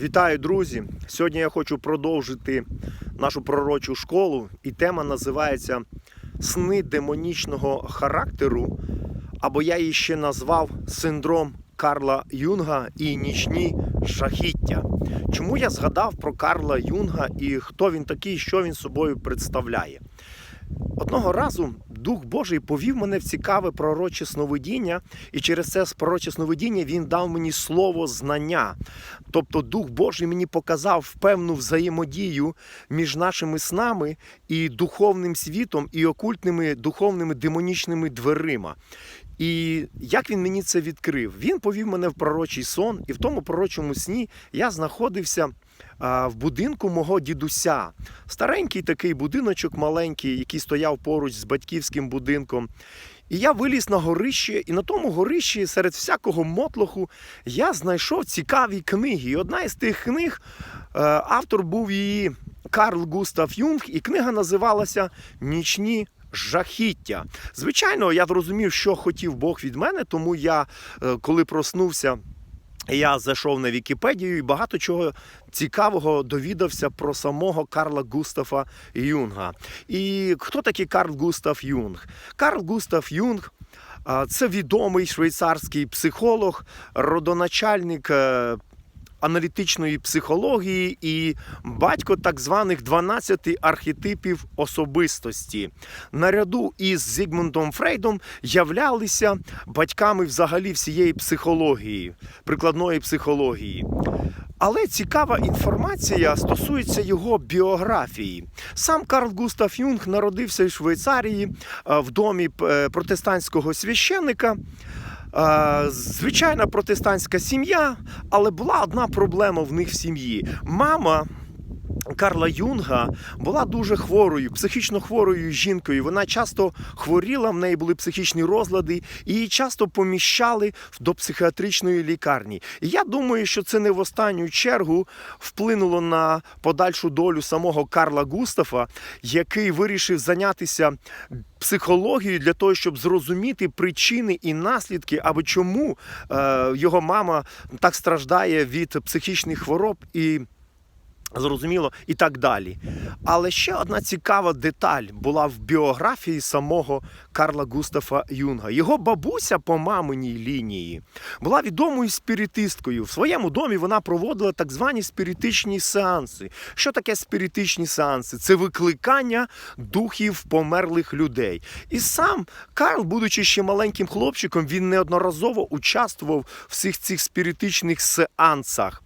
Вітаю, друзі! Сьогодні я хочу продовжити нашу пророчу школу, і тема називається Сни демонічного характеру, або я її ще назвав синдром Карла Юнга і нічні жахіття. Чому я згадав про Карла Юнга і хто він такий, що він собою представляє? Одного разу Дух Божий повів мене в цікаве пророче сновидіння, і через це пророче сновидіння він дав мені слово знання. Тобто Дух Божий мені показав певну взаємодію між нашими снами і духовним світом, і окультними духовними демонічними дверима. І як він мені це відкрив? Він повів мене в пророчий сон, і в тому пророчому сні я знаходився в будинку мого дідуся. Старенький такий будиночок маленький, який стояв поруч з батьківським будинком. І я виліз на горище, і на тому горищі, серед всякого мотлоху, я знайшов цікаві книги. І одна із тих книг, е, автор був її Карл Густав Юнг, і книга називалася Нічні. Жахіття. Звичайно, я зрозумів, що хотів Бог від мене, тому я, е, коли проснувся, я зайшов на Вікіпедію і багато чого цікавого довідався про самого Карла Густафа Юнга. І хто такий Карл Густав Юнг? Карл Густав Юнг. Це відомий швейцарський психолог, родоначальник е, аналітичної психології і батько так званих 12 архетипів особистості. Наряду із Зігмундом Фрейдом являлися батьками взагалі всієї психології, прикладної психології. Але цікава інформація стосується його біографії. Сам Карл Густав Юнг народився в Швейцарії е, в домі е, протестантського священника. Е, Звичайна протестантська сім'я, але була одна проблема в них в сім'ї. Мама. Карла Юнга була дуже хворою, психічно хворою жінкою. Вона часто хворіла, в неї були психічні розлади, і її часто поміщали до психіатричної лікарні. І я думаю, що це не в останню чергу вплинуло на подальшу долю самого Карла Густафа, який вирішив зайнятися психологією для того, щоб зрозуміти причини і наслідки, або чому е, його мама так страждає від психічних хвороб і. Зрозуміло, і так далі. Але ще одна цікава деталь була в біографії самого Карла Густафа Юнга. Його бабуся по маминій лінії була відомою спіритисткою. В своєму домі вона проводила так звані спіритичні сеанси. Що таке спіритичні сеанси? Це викликання духів померлих людей. І сам Карл, будучи ще маленьким хлопчиком, він неодноразово участвував в всіх цих спіритичних сеансах.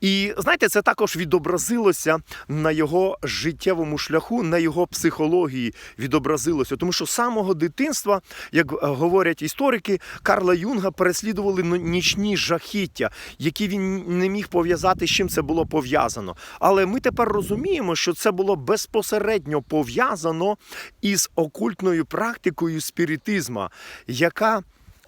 І знаєте, це також відобразилося на його життєвому шляху, на його психології відобразилося. Тому що з самого дитинства, як говорять історики, Карла Юнга переслідували ну, нічні жахіття, які він не міг пов'язати, з чим це було пов'язано. Але ми тепер розуміємо, що це було безпосередньо пов'язано із окультною практикою спіритизма, яка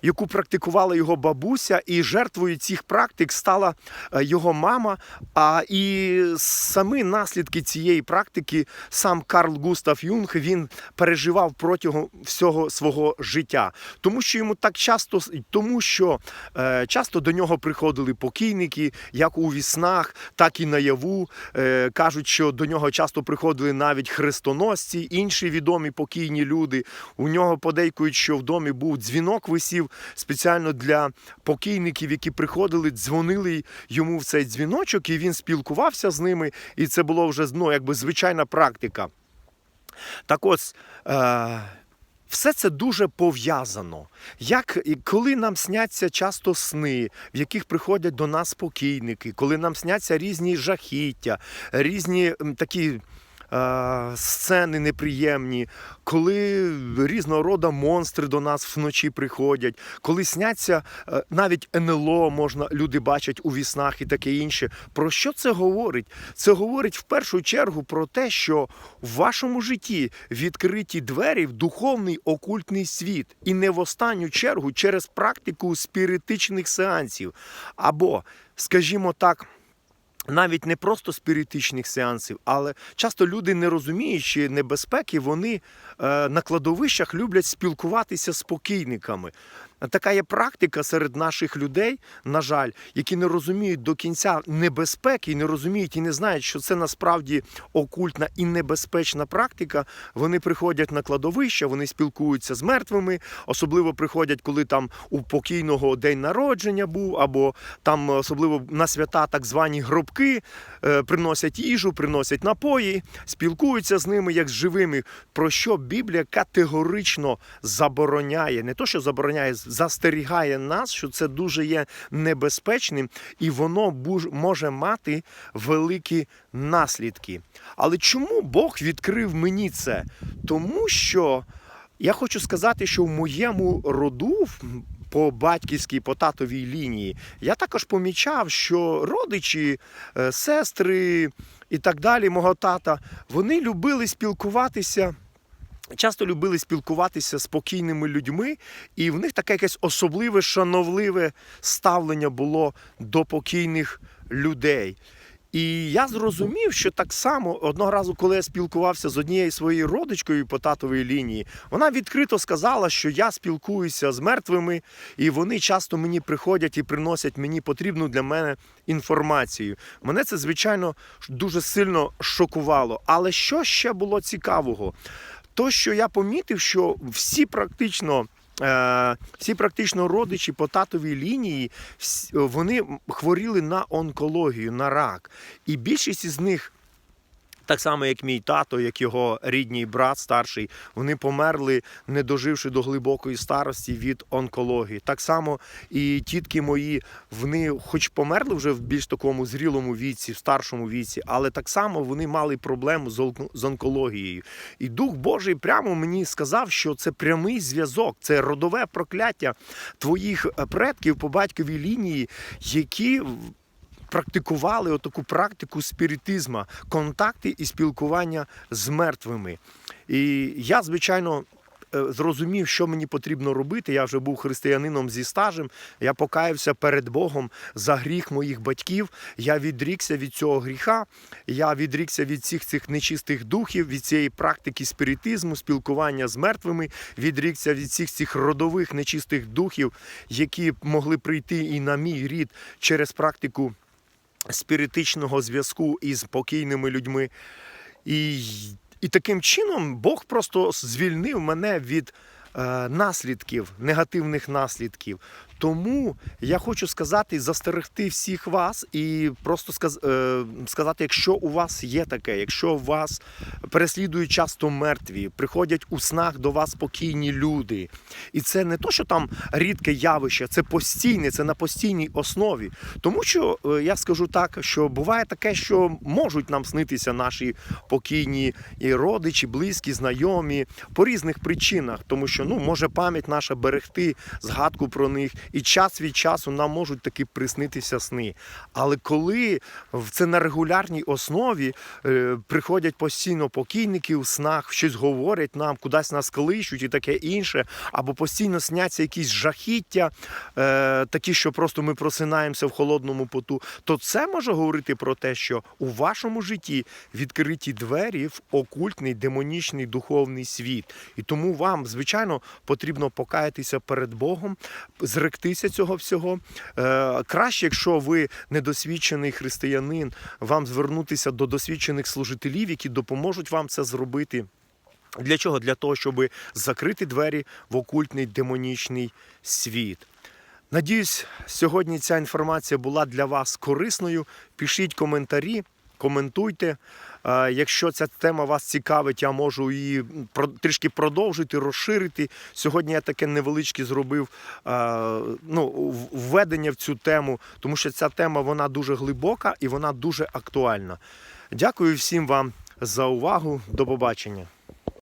яку практикувала його бабуся, і жертвою цих практик стала е, його мама. А і самі наслідки цієї практики сам Карл Густав Юнг він переживав протягом всього свого життя, тому що йому так часто тому, що е, часто до нього приходили покійники, як у віснах, так і наяву. Е, кажуть, що до нього часто приходили навіть хрестоносці, інші відомі покійні люди. У нього подейкують, що в домі був дзвінок висів спеціально для покійників, які приходили, дзвонили йому в цей дзвіночок, і він спілкувався з ними. І це було вже ну, якби звичайна практика. Так ось. Е- все це дуже пов'язано. Як коли нам сняться часто сни, в яких приходять до нас покійники, коли нам сняться різні жахіття, різні такі сцени неприємні, коли різного роду монстри до нас вночі приходять, коли сняться е, навіть НЛО можна люди бачать у віснах і таке інше. Про що це говорить? Це говорить в першу чергу про те, що в вашому житті відкриті двері в духовний окультний світ, і не в останню чергу через практику спіритичних сеансів. Або, скажімо так. Навіть не просто спіритичних сеансів, але часто люди, не розуміючи небезпеки, вони е, на кладовищах люблять спілкуватися з покійниками. Така є практика серед наших людей, на жаль, які не розуміють до кінця небезпеки, і не розуміють і не знають, що це насправді окультна і небезпечна практика. Вони приходять на кладовище, вони спілкуються з мертвими, особливо приходять, коли там у покійного день народження був, або там особливо на свята так звані гробки, е, приносять їжу, приносять напої, спілкуються з ними як з живими. Про що Біблія категорично забороняє, не то, що забороняє, застерігає нас, що це дуже є небезпечним, і воно може мати великі наслідки. Але чому Бог відкрив мені це? Тому що я хочу сказати, що в моєму роду. По батьківській, по татовій лінії, я також помічав, що родичі, е, сестри і так далі, мого тата, вони любили спілкуватися часто любили спілкуватися з покійними людьми, і в них таке якесь особливе, шановливе ставлення було до покійних людей. І я зрозумів, що так само одного разу, коли я спілкувався з однією своєю родичкою по татовій лінії, вона відкрито сказала, що я спілкуюся з мертвими, і вони часто мені приходять і приносять мені потрібну для мене інформацію. Мене це, звичайно, дуже сильно шокувало. Але що ще було цікавого? То, що я помітив, що всі практично. е, Всі практично родичі по татовій лінії вони хворіли на онкологію, на рак. І більшість із них, так само як мій тато, як його рідній брат старший, вони померли, не доживши до глибокої старості від онкології. Так само і тітки мої, вони, хоч померли вже в більш такому зрілому віці, в старшому віці, але так само вони мали проблему з онкологією. І Дух Божий прямо мені сказав, що це прямий зв'язок, це родове прокляття твоїх предків по батьковій лінії, які практикували отаку практику спіритизма, контакти і спілкування з мертвими. І я, звичайно. е, Зрозумів, що мені потрібно робити. Я вже був християнином зі стажем. Я покаявся перед Богом за гріх моїх батьків. Я відрікся від цього гріха. Я відрікся від всіх цих нечистих духів, від цієї практики спіритизму, спілкування з мертвими, відрікся від всіх цих родових нечистих духів, які могли прийти і на мій рід через практику спіритичного зв'язку із покійними людьми. І, і таким чином Бог просто звільнив мене від е, наслідків, негативних наслідків. Тому я хочу сказати, застерегти всіх вас і просто е, сказати, якщо у вас є таке, якщо вас переслідують часто мертві, приходять у снах до вас спокійні люди. І це не то, що там рідке явище, це постійне, це на постійній основі. Тому що е, я скажу так, що буває таке, що можуть нам снитися наші покійні і родичі, близькі, знайомі по різних причинах, тому що ну може пам'ять наша берегти згадку про них, і час від часу нам можуть таки приснитися сни. Але коли в це на регулярній основі е, приходять постійно покійники у снах, щось говорять нам, кудись нас кличуть і таке інше, або постійно сняться якісь жахіття, е, такі, що просто ми просинаємося в холодному поту, то це може говорити про те, що у вашому житті відкриті двері в окультний демонічний духовний світ. І тому вам, звичайно, потрібно покаятися перед Богом, зректися цього всього. Е, краще, якщо ви недосвідчений християнин, вам звернутися до досвідчених служителів, які допоможуть вам це зробити. Для чого? Для того, щоб закрити двері в окультний демонічний світ. Надіюсь, сьогодні ця інформація була для вас корисною. Пишіть коментарі, коментуйте. Якщо ця тема вас цікавить, я можу її трішки продовжити, розширити. Сьогодні я таке невеличке зробив ну, введення в цю тему, тому що ця тема вона дуже глибока і вона дуже актуальна. Дякую всім вам за увагу. До побачення.